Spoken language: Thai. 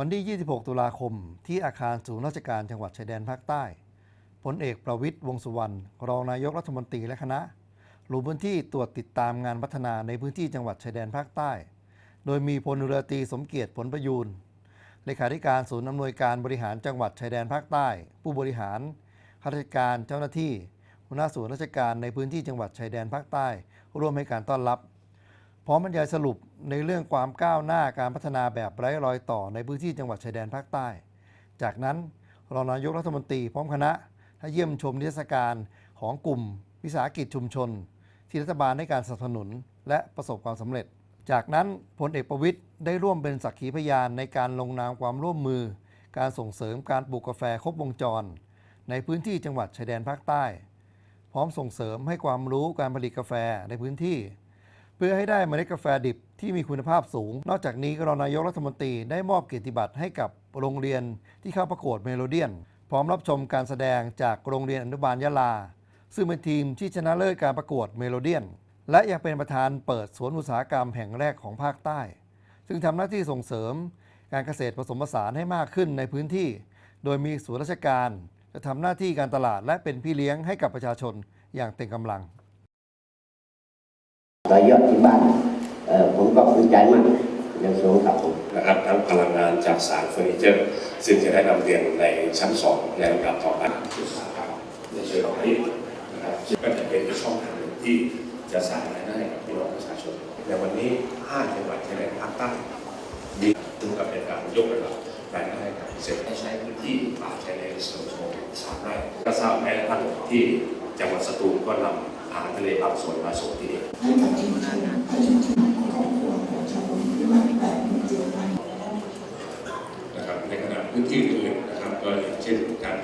วันที่ 26 ตุลาคม ที่อาคารศูนย์ราชการจังหวัดชายแดนภาคใต้ พลเอกประวิตยวงสุวรรณ รองนายกรัฐมนตรีและคณะ ลงพื้นที่ตรวจติดตามงานพัฒนาในพื้นที่จังหวัดชายแดนภาคใต้ โดยมีพลเรือตรีสมเกียรติผลประยูน เลขาธิการศูนย์อำนวยการบริหารจังหวัดชายแดนภาคใต้ ผู้บริหารข้าราชการเจ้าหน้าที่หัวหน้าส่วนราชการในพื้นที่จังหวัดชายแดนภาคใต้ ร่วมให้การต้อนรับ พร้อมบรรยายสรุปในเรื่องความก้าวหน้าการพัฒนาแบบไร้รอยต่อในพื้นที่จังหวัดชายแดนภาคใต้ จากนั้นรองนายกรัฐมนตรีพร้อมคณะได้เยี่ยมชมนิทรรศการของกลุ่มวิสาหกิจชุมชน ที่รัฐบาลให้การสนับสนุนและประสบความสำเร็จ จากนั้นพลเอกประวิตยได้ร่วมเป็นสักขีพยานในการลงนามความร่วมมือ การส่งเสริมการปลูกกาแฟครบวงจร ในพื้นที่จังหวัดชายแดนภาคใต้ พร้อมส่งเสริมให้ความรู้การผลิตกาแฟในพื้นที่ เพื่อให้ได้เมล็ดกาแฟดิบที่มีคุณภาพสูง นอกจากนี้รองนายกรัฐมนตรีได้มอบเกียรติบัตรให้กับโรงเรียนที่เข้าประกวดเมโลเดียน พร้อมรับชมการแสดงจากโรงเรียนอนุบาลยะลา ซึ่งเป็นทีมที่ชนะเลิศการประกวดเมโลเดียน และยังเป็นประธานเปิดสวนอุตสาหกรรมแห่งแรกของภาคใต้ ซึ่งทำหน้าที่ส่งเสริมการเกษตรผสมผสานให้มากขึ้นในพื้นที่ โดยมีส่วนราชการ จะทำหน้าที่การตลาดและเป็นพี่เลี้ยงให้กับประชาชนอย่างเต็มกำลัง ต่อยอดที่บ้านผมก็ภูมิใจมากอย่างสูงครับผมนะครับทั้งพลังงานจากสารเฟอร์นิเจอร์ ซึ่งจะได้นำเรียนในชั้นสองในลำดับต่อไปอุตสาหกรรมในเชิงพาณิชย์นะครับก็จะเป็นช่องทางหนึ่งที่จะสร้างรายได้ให้กับพี่น้องประชาชนในวันนี้ 5 จังหวัดชายแดนภาคใต้มีถึงกับเป็นการยกระดับรายได้กับเกษตรให้ใช้พื้นที่ป่าชายแดนเสริมโฉมสามไร่ก็ทราบแม้กระทั่งที่จังหวัดสตูลก็นำ อาหารทะเลบางส่วนมาส่งที่นี่ให้กับทีมงานให้กับทีมของครอบครัวของชาวบ้านที่มาแต่มีเจตนานะครับในขณะพื้นที่อื่นนะครับก็อย่างเช่นการ